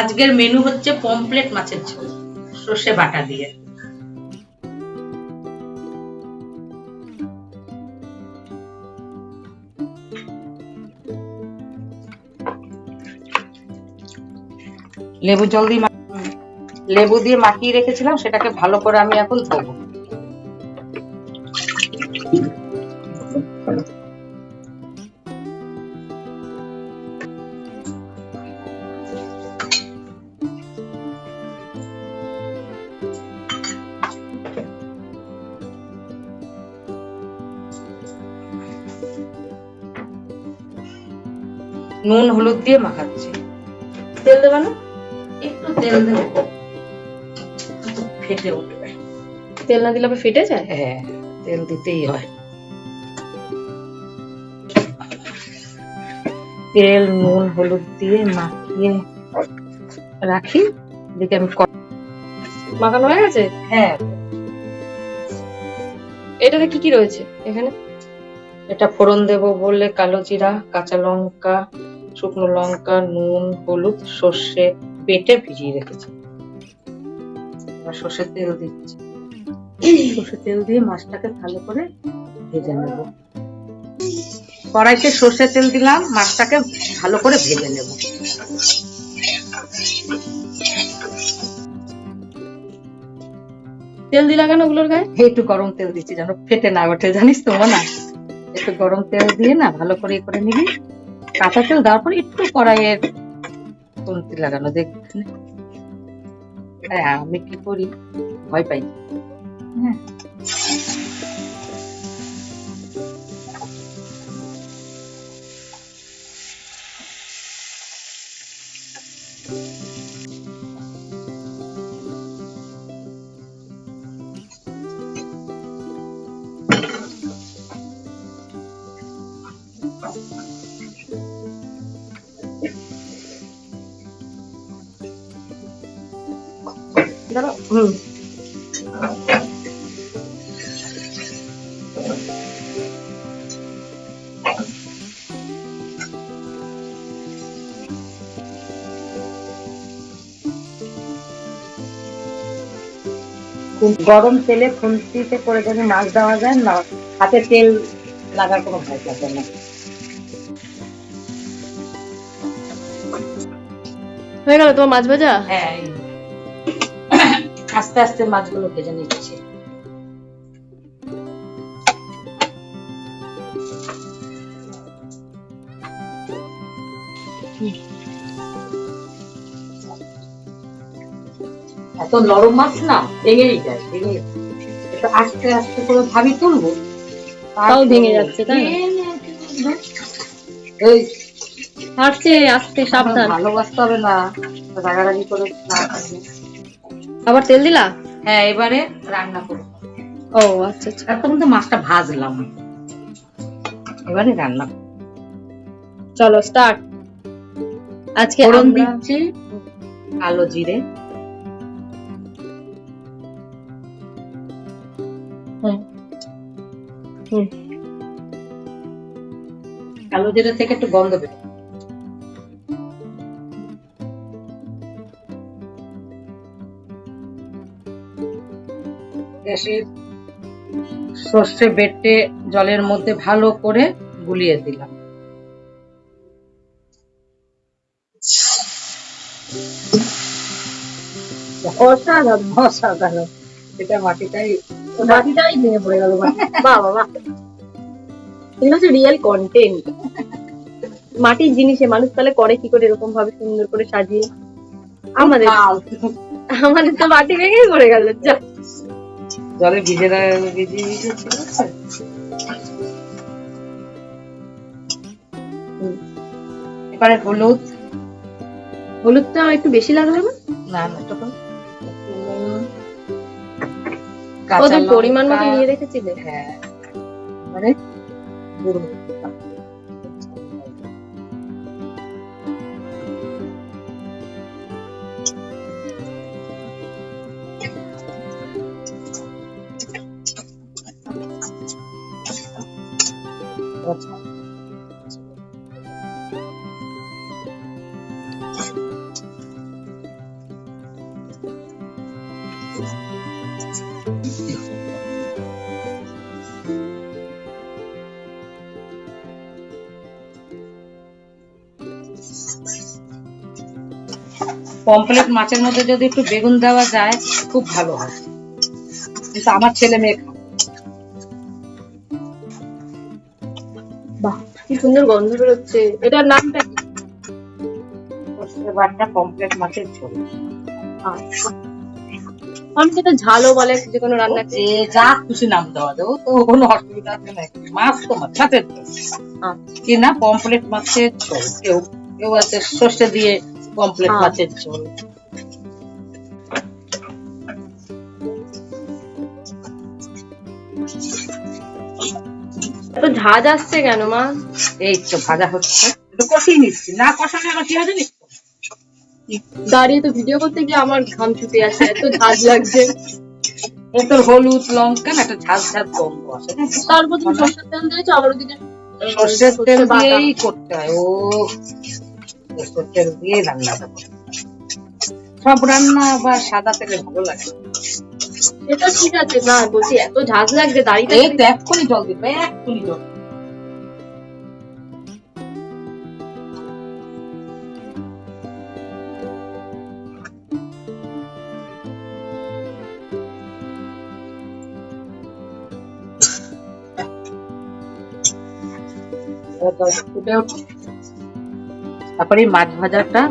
আজকের মেনু হচ্ছে পমপ্লেট মাছের ঝোল সর্ষে বাটা দিয়ে। লেবু জল দিয়ে লেবু দিয়ে মাখিয়ে রেখেছিলাম সেটাকে ভালো করে আমি এখন ধোবো। নুন হলুদ দিয়ে মাখাচ্ছি। তেল দেবে না? একটু তেল দেবো। ফেটে উঠবে। তেল না দিলে আবার ফেটে যায়? হ্যাঁ তেল দিতেই হয়। তেল নুন হলুদ দিয়ে মাখিয়ে রাখি। এদিকে আমি মাখানো হয়ে গেছে? হ্যাঁ। এটাতে কি কি রয়েছে এখানে? এটা ফোড়ন দেব বলে কালো জিরা কাঁচা লঙ্কা শুকনো লঙ্কা, নুন, হলুদ, সর্ষে বেটে ভিজিয়ে রেখেছি। এবার সর্ষের তেল দিচ্ছি। সর্ষের তেল দিয়ে মাছটাকে ভালো করে ভেজে নেব। কড়াইতে সর্ষের তেল দিলাম, মাছটাকে ভালো করে ভেজে নেব। তেল দিলা কেন ওগুলোর গায়ে? একটু গরম তেল দিচ্ছি যেন ফেটে না ওঠে, জানিস তো না একটু গরম তেল দিয়ে না ভালো করে করে নিবি। কাঁচা তেল দেওয়ার পর একটু কড়াইয়ের তন্তি লাগানো হ্যাঁ আমি কি করি? ভয় পাই হ্যাঁ। দাঁড়াও হুম। গরম তেলে খুন্তিতে করে যদি মাছ দেওয়া যায় না হাতে তেল লাগার কোনো ভয় থাকে না। হয়ে গেল তোমার মাছ ভাজা? হ্যাঁ আস্তে আস্তে মাছগুলো ভেজে নিচ্ছি। এত নরম মাছ না ভেঙেই যায় ভেঙে একটু আস্তে আস্তে করে ভাবি তুলবো। তাও ভেঙে যাচ্ছে, তাই এই হাঁটছে আস্তে সাবধান। ভালোবাসতে হবে না রাগারাগি করে না। আবার তেল দিলা? হ্যাঁ এবারে রান্না করব। ও আচ্ছা আচ্ছা। এখন তো মাছটা ভাজলাম। এবারে রান্না। চলো স্টার্ট আজকে ফোড়ন দিচ্ছি কালো জিরে। হুম। হুম। কালো জিরে থেকে একটু গন্ধ বের গ্যাসে সর্ষে বেটে জলের মধ্যে ভালো করে গুলিয়ে দিলাম। অসাধারণ অসাধারণ। এটা মাটিটাই মাটিটাই ভেঙে পড়ে গেল বাহ বাবা এগুলো হচ্ছে রিয়েল কন্টেন্ট মাটির জিনিসে মানুষ তাহলে করে কি করে? এরকম ভাবে সুন্দর করে সাজিয়ে। আমাদের আমাদের তো মাটি ভেঙেই পড়ে গেল যা জলে ভিজে ভিজিয়ে। এবারে হলুদ। হলুদটা একটু বেশি লাগল না? না না তখন পরিমাণ মতো নিয়ে রেখেছিলে? হ্যাঁ মানে গুঁড়ো। আচ্ছা। কথা পমপ্লেট মাছের মধ্যে যদি একটু বেগুন দেওয়া যায়, খুব ভালো হয়। কিন্তু আমার ছেলে মেয়ে বাহ কি সুন্দর গন্ধ বেরোচ্ছে। এটার নামটা কি? পমফ্লেট মাছের ঝোল। আচ্ছা। ঝালও বলে যে কোনো রান্না যে যা খুশি নাম দেওয়া দেবো তো কোনো অসুবিধা আছে নাকি? মাছ তো মাছ মাছের কি না পমফ্লেট মাছের ঝোল। কেউ কেউ আছে সর্ষে দিয়ে পমফ্লেট আচ্ছা। মাছের ঝোল। ঝাঁজ আসছে কেন মা? এই তো ভাজা হচ্ছে। একটু কষিয়ে নিচ্ছি। না আমার কি নিচ্ছি দাঁড়িয়ে তো ভিডিও করতে গিয়ে আমার ঘাম ছুটে আসে এত ঝাঁজ লাগছে। তোর হলুদ লঙ্কা না একটা গন্ধ আসে তার উপর তুমি সরষের তেল দিয়েছ আবার ওদিকে সর্ষের তেল দিয়েই করতে হয়। ও সর্ষের তেল দিয়ে রান্না করতে সব রান্না আবার সাদা তেলে ভালো লাগে। এটা ঠিক আছে না বলছি এত ঝাঁজ লাগছে দাঁড়িয়ে এই তো এক্ষুনি জল দিবে এক্ষুনি জল। তারপরে মাছ ভাজাটা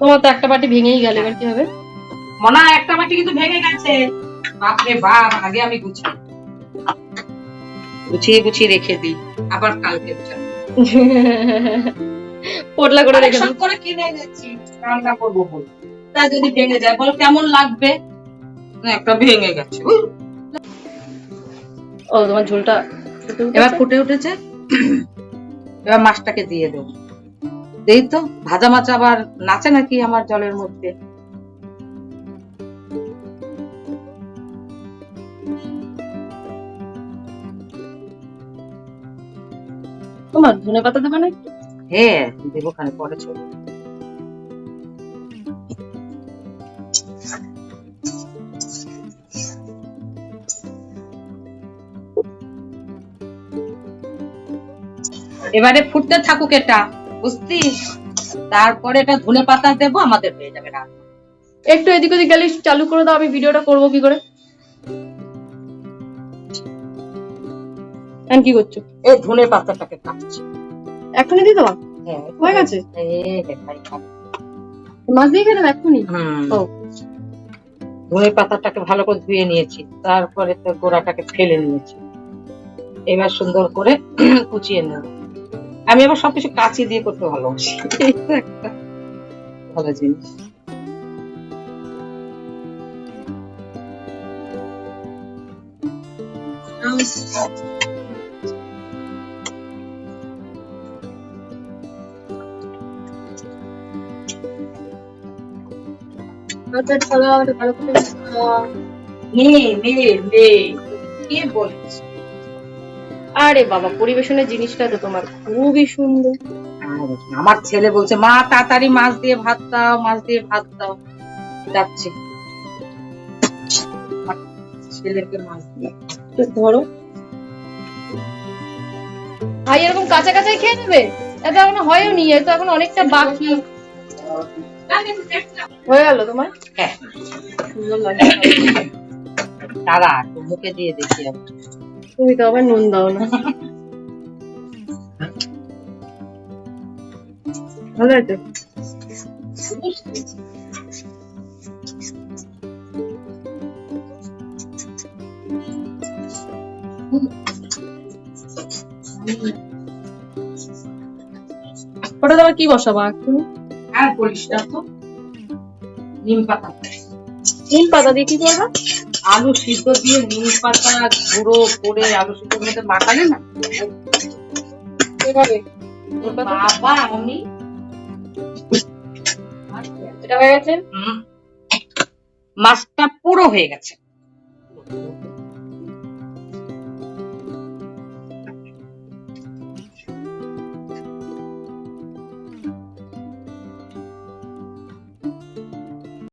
তোমার তো একটা বাটি ভেঙেই গেল এবার কি হবে? মনে হয় একটা মাটি কিন্তু ভেঙে গেছে। বাপরে বাপ আগে আমি গুছাই গুছিয়ে গুছিয়ে রেখে দিই। আবার কালকে গুছাবো। পোটলা করে রেখে কালেকশন করে কিনে এনেছি। রান্না করব বল। তা যদি ভেঙে যায় বল কেমন লাগবে? না, একটা ভেঙে গেছে। ও তোমার ঝোলটা এবার ফুটে উঠেছে। এবার মাছটাকে দিয়ে দেবো। দেই তো ভাজা মাছ আবার নাচে নাকি আমার জলের মধ্যে? তোমার ধনে পাতা দেবে না হ্যাঁ দেবো খানে পরে চলো। এবারে ফুটতে থাকুক এটা। বুঝছিস তারপরে এটা ধনে পাতা দেবো আমাদের হয়ে যাবে না একটু এদিক ওদিক গেলে চালু করে দাও আমি ভিডিওটা করব কি করে। এখন কি করছ? এই ধনে পাতাটাকে কাটছি। এখনই দিয়ে দেওয়া হ্যাঁ হয়ে গেছে। মাছ দিয়ে খেলাম এখনই। ধনে পাতাটাকে ভালো করে ধুয়ে নিয়েছি তারপরে তো গোড়াটাকে ফেলে নিয়েছি। এবার সুন্দর করে কুচিয়ে নেব। আমি আবার সবকিছু কাঁচি দিয়ে করতে ভালোবাসি। একটা ভালো জিনিস নে নে নে কে বলিস আরে বাবা পরিবেশনের জিনিসটা তো তোমার খুবই সুন্দর। আমার ছেলে বলছে মা তাড়াতাড়ি মাছ দিয়ে ভাত দাও মাছ দিয়ে ভাত দাও। যাচ্ছে। ছেলেকে মাছ দিয়ে। ধরো। ভাই এরকম কাঁচা কাঁচাই খেয়ে নেবে? এটা এখনও হয়ও নি তো এখন অনেকটা বাকি। হয়ে গেল তোমার? হ্যাঁ। সুন্দর লাগে একটু মুখে দিয়ে দেখি আমি। তুমি তো আবার নুন দাও না। ভালো আছে? ওটা তোমার কি বসাবা তুমি? আর বলিস না তো। নিম পাতা। নিম পাতা দিয়ে কি করবা? আলু সিদ্ধ দিয়ে নিম পাতা গুঁড়ো করে আলু সিদ্ধের মধ্যে মাখালে না? এভাবে বাবা আমি এটা হয়ে গেছে? মাছটা পুরো হয়ে গেছে।